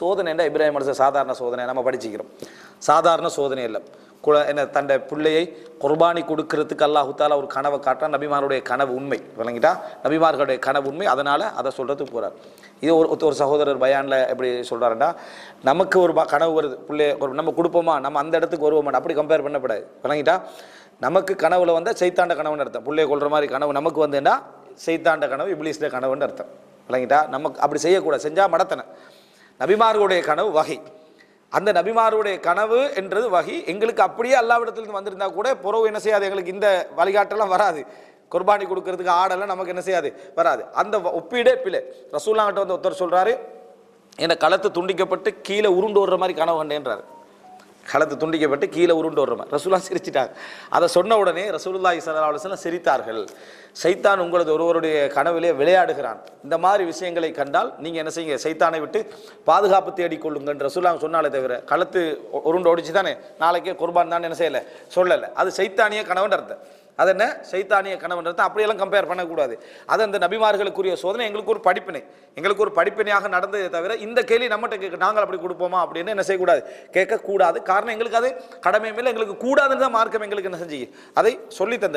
சோதனைன்னா இப்ராஹிம் அலிச சாதாரண சோதனை நம்ம படிச்சுக்கிறோம். சாதாரண சோதனை இல்லை. குல என்ன தன்னை பிள்ளையை குர்பானி கொடுக்கறதுக்கு அல்லாஹுத்தால ஒரு கனவை காட்டான் நபிமாருடைய கனவு உண்மை. விளங்கிட்டா? நபிமார்களுடைய கனவு உண்மை. அதனால் அதை சொல்கிறதுக்கு போகிறார் இது ஒரு ஒரு சகோதரர் பயானில் எப்படி சொல்கிறாருன்னா நமக்கு ஒரு ப- கனவு வருது. பிள்ளைய ஒரு நம்ம கொடுப்போமா? நம்ம அந்த இடத்துக்கு வருவோமா? அப்படி கம்பேர் பண்ணப்படாது. விளங்கிட்டா? நமக்கு கனவுல வந்தால் சைத்தாண்ட கனவுன்னு அர்த்தம். பிள்ளைய கொள்கிற மாதிரி கனவு நமக்கு வந்துன்னா செய்தாண்ட கனவு இப்ளீஸ்ட கனவுன்னு அர்த்தம். விளங்கிட்டா? நமக்கு அப்படி செய்யக்கூடாது. செஞ்சால் மடத்தனை. நபிமார்களுடைய கனவு வகை. அந்த நபிமாருடைய கனவு என்றது வகை. எங்களுக்கு அப்படியே அல்லாவிடத்திலிருந்து வந்திருந்தா கூட புறவு என்ன செய்யாது? எங்களுக்கு இந்த வழிகாட்டெல்லாம் வராது. குர்பானி கொடுக்கறதுக்கு ஆடெல்லாம் நமக்கு என்ன செய்யாது? வராது. அந்த வ- ஒப்பீடே பிள்ளை ரசூல்லாங்கிட்ட வந்து ஒருத்தர் சொல்கிறாரு என்னை களத்து துண்டிக்கப்பட்டு கீழே உருண்டு வர்ற மாதிரி கனவு கண்டேன்றார். களத்து துண்டிக்கப்பட்டு கீழே உருண்டு வர்ற ரசூலா சிரிச்சிட்டாங்க. அதை சொன்ன உடனே ரசூலுல்லாஹி ஸல்லல்லாஹு சிரித்தார்கள். சைத்தான் உங்களது ஒருவருடைய கனவிலே விளையாடுகிறான். இந்த மாதிரி விஷயங்களை கண்டால் நீங்கள் என்ன செய்யுங்க? சைத்தானை விட்டு பாதுகாப்பு தேடிக்கொள்ளுங்கன்னு ரசூலா சொன்னாலே தவிர களத்து உருண்டு ஓடிச்சு தானே நாளைக்கே குர்பான் தான் என்ன செய்யலை? சொல்லலை. அது சைத்தானிய கனவுன்ற அர்த்தம். அது என்ன சைத்தானிய கனவுன்றது அப்படியெல்லாம் கம்பேர் பண்ணக்கூடாது. அது அந்த நபிமார்களுக்குரிய சோதனை எங்களுக்கு ஒரு படிப்பினை. எங்களுக்கு ஒரு படிப்பினையாக நடந்ததே தவிர இந்த கேள்வி நம்மகிட்ட கேட்க நாங்கள் அப்படி கொடுப்போமா அப்படின்னு என்ன செய்யக்கூடாது? கேட்கக்கூடாது. காரணம் எங்களுக்கு அது கடமை மேலே எங்களுக்கு கூடாதுன்னு தான் மார்க்கம் எங்களுக்கு என்ன செஞ்சு. அதை சொல்லி தந்த